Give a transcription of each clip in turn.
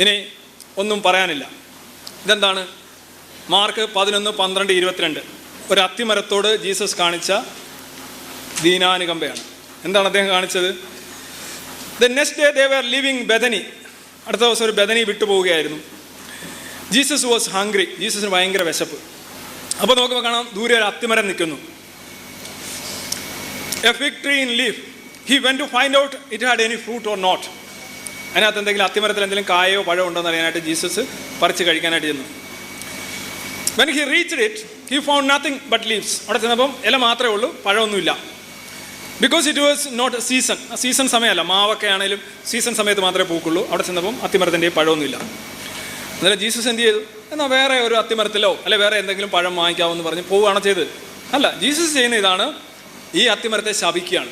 ഇനി ഒന്നും പറയാനില്ല. ഇതെന്താണ്? മാർക്ക് പതിനൊന്ന് പന്ത്രണ്ട് ഇരുപത്തിരണ്ട്. ഒരു അത്തിമരത്തോട് ജീസസ് കാണിച്ച ദീനാനുകമ്പയാണ്. എന്താണ് അദ്ദേഹം കാണിച്ചത്? The next day they were living Bethany അടുത്ത ദിവസം ഒരു ബദനി വിട്ടുപോവുകയായിരുന്നു ജീസസ് വാസ് ഹംഗ്രി ജീസസിന് ഭയങ്കര വിശപ്പ്. അപ്പോൾ നോക്കുമ്പോൾ കാണാം ദൂരെ ഒരു അത്തിമരം നിൽക്കുന്നു. A fig tree in leaf he went to find out it had any fruit or not അതിനകത്ത് എന്തെങ്കിലും അത്തിമരത്തിൽ എന്തെങ്കിലും കായോ പഴമോ ഉണ്ടോ എന്ന് അറിയാനായിട്ട് ജീസസ് പറിച്ച് കഴിക്കാനായിട്ട് ചെന്നു. When he reach it he found nothing but leaves അവിടെ ചെന്നപ്പം ഇല മാത്രമേ ഉള്ളൂ പഴമൊന്നുമില്ല. Because it was not season season സമയമല്ല മാവൊക്കെ ആണെങ്കിലും സീസൺ സമയത്ത് മാത്രമേ പൂക്കുള്ളൂ. അവിടെ ചെന്നപ്പം അത്തിമരത്തിന്റെ പഴമൊന്നുമില്ല. അന്നേരം ജീസസ് എന്ത് ചെയ്തു? എന്നാൽ വേറെ ഒരു അത്തിമരത്തിലോ അല്ലെ വേറെ എന്തെങ്കിലും പഴം വാങ്ങിക്കാമെന്ന് പറഞ്ഞ് പോവുകയാണ് ചെയ്തത്. അല്ല ജീസസ് ചെയ്യുന്ന ഇതാണ് ഈ അത്തിമരത്തെ ശപിക്കുകയാണ്.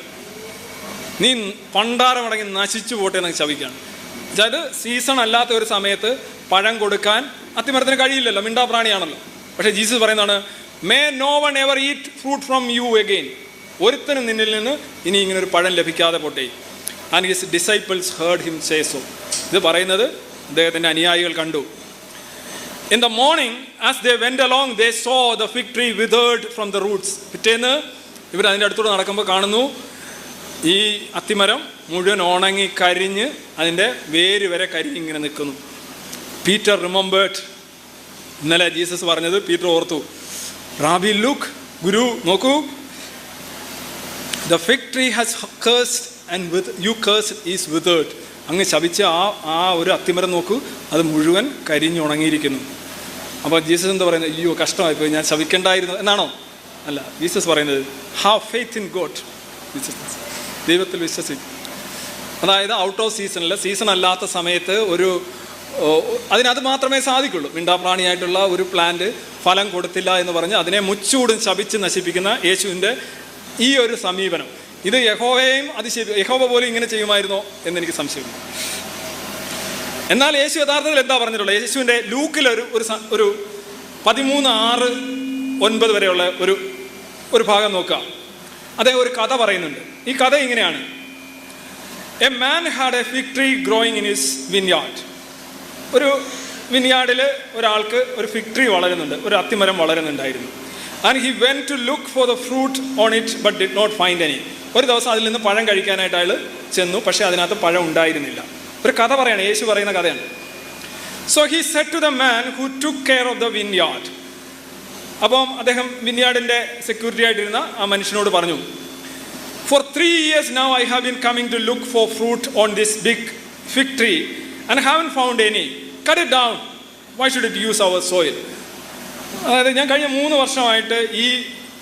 നീ പണ്ടാരമടങ്ങി നശിച്ചു പോട്ടെ എന്ന് ശപിക്കുകയാണ്. അതായത് സീസൺ അല്ലാത്ത ഒരു സമയത്ത് പഴം കൊടുക്കാൻ അത്തിമരത്തിന് കഴിയില്ലല്ലോ മിണ്ടാപ്രാണിയാണല്ലോ പക്ഷേ ജീസസ് പറയുന്നതാണ് may no one ever eat fruit from you again ഒരുത്തനും നിന്നിൽ നിന്ന് ഇനി ഇങ്ങനെ ഒരു പഴം ലഭിക്കാതെ പോട്ടെ. And his disciples heard him say so ഇത് പറയുന്നത് അദ്ദേഹത്തിന്റെ അനുയായികൾ കണ്ടു. In the morning as they went along they saw the fig tree withered from the roots പിറ്റേന്ന് ഇവർ അതിന്റെ അടുത്തൂടെ നടക്കുമ്പോൾ കാണുന്നു ഈ അത്തിമരം മുഴുവൻ ഉണങ്ങി കരിഞ്ഞ് അതിന്റെ വേര് വരെ കരിഞ്ഞ് ഇങ്ങനെ നിൽക്കുന്നു. പീറ്റർ റിമംബേർട്ട് ഇന്നലെ ജീസസ് പറഞ്ഞത് പീറ്റർ ഓർത്തു. റാബി ലുക്ക് ഗുരു നോക്കൂ. The fig tree has cursed and with you curse is withered അങ്ങ് ശപിച്ച ആ ആ ഒരു അത്തിമരം നോക്കൂ. അത് മുഴുവൻ കരിഞ്ഞുണങ്ങിയിരിക്കുന്നു അപ്പോൾ ജീസസ് എന്താ പറയുന്നത്? അയ്യോ കഷ്ടമായിപ്പോയി. ഞാൻ ശവിക്കേണ്ടായിരുന്നു എന്നാണോ? അല്ല ജീസസ് പറയുന്നത് ഹാവ് ഫെയ്ത്ത് ഇൻ ഗോഡ് ദൈവത്തിൽ വിശ്വസിക്കും അതായത് ഔട്ട് ഓഫ് സീസണിൽ സീസൺ അല്ലാത്ത സമയത്ത് ഒരു അതിനത് മാത്രമേ സാധിക്കുള്ളൂ. മിണ്ടാപ്രാണിയായിട്ടുള്ള ഒരു പ്ലാന്റ് ഫലം കൊടുത്തില്ല എന്ന് പറഞ്ഞ് അതിനെ മുച്ചൂടും ശപിച്ച് നശിപ്പിക്കുന്ന യേശുവിന്റെ ഈ ഒരു സമീപനം. ഇത് യഹോവയെയും അതിശയ യഹോവ പോലും ഇങ്ങനെ ചെയ്യുമായിരുന്നോ എന്നെനിക്ക് സംശയമുണ്ട്. എന്നാൽ യേശു യഥാർത്ഥത്തിൽ എന്താ പറഞ്ഞിട്ടുള്ളത്? യേശുവിന്റെ ലൂക്കിലൊരു ഒരു ഒരു പതിമൂന്ന് ആറ് ഒൻപത് വരെയുള്ള ഒരു ഒരു ഭാഗം നോക്കുക അദ്ദേഹം ഒരു കഥ പറയുന്നുണ്ട്. ഈ കഥ ഇങ്ങനെയാണ്. A man had a fig tree growing in his vineyard ഒരു വിൻയാർഡിൽ ഒരാൾക്ക് ഒരു ഫിക് ട്രീ വളരുന്നുണ്ട് ഒരു അത്തിമരം വളരുന്നുണ്ടായിരുന്നു. And he went to look for the fruit on it but did not find any ഒരു ദിവസം അതിൽ നിന്ന് പഴം കഴിക്കാനായിട്ട് അയാൾ ചെന്നു പക്ഷേ അതിനകത്ത് പഴം ഉണ്ടായിരുന്നില്ല. ഒരു കഥ പറയാണ് യേശു പറയുന്ന കഥയാണ്. So he said to the man who to care of the vineyard അപ്പം അദ്ദേഹം വിൻയാർഡിന്റെ സെക്യൂരിറ്റി ആയിട്ടിരുന്ന ആ മനുഷ്യനോട് പറഞ്ഞു for three years now I have been coming to look for fruit on this big fig tree and haven't found any cut it down why should it use our soil അതായത് ഞാൻ കഴിഞ്ഞ മൂന്ന് വർഷമായിട്ട് ഈ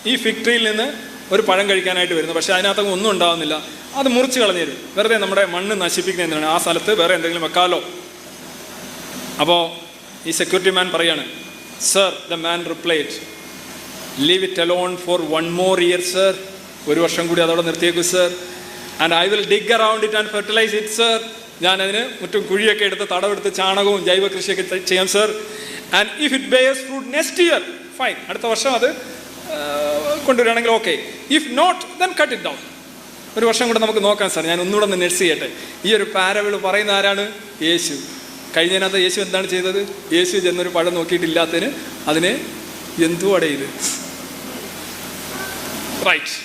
ഈ ഫിക് ട്രീയിൽ നിന്ന് ഒരു പഴം കഴിക്കാനായിട്ട് വരുന്നു. പക്ഷേ അതിനകത്ത് ഒന്നും ഉണ്ടാകുന്നില്ല അത് മുറിച്ച് കളഞ്ഞിരും വെറുതെ നമ്മുടെ മണ്ണ് നശിപ്പിക്കുന്ന എന്തിനാണ്? ആ സ്ഥലത്ത് വേറെ എന്തെങ്കിലും വെക്കാലോ അപ്പോൾ ഈ സെക്യൂരിറ്റി മാൻ പറയാണ് sir the man replied leave it alone for one more year sir ഒരു വർഷം കൂടി അതോടെ നിർത്തിയേക്കും sir and I will dig around it and fertilize it sir ഞാൻ അതിന് മുറ്റും കുഴിയൊക്കെ എടുത്ത് തടവെടുത്ത് ചാണകവും ജൈവ കൃഷിയൊക്കെ ചെയ്യാം sir and if it bears fruit next year fine അടുത്ത വർഷം അത് കൊണ്ടുവരികയാണെങ്കിൽ okay if not then cut it down ഒരു വർഷം കൂടെ നമുക്ക് നോക്കാം സാർ ഞാൻ ഒന്നുകൂടെ ഒന്ന് നെറ്റ്സ് ചെയ്യട്ടെ. ഈ ഒരു പാരവിൾ പറയുന്ന ആരാണ്? യേശു. കഴിഞ്ഞതിനകത്ത് യേശു എന്താണ് ചെയ്തത്? യേശു ചെന്നൊരു പഴം നോക്കിയിട്ടില്ലാത്തതിന് അതിനെ എന്തു അടയിത് റൈറ്റ്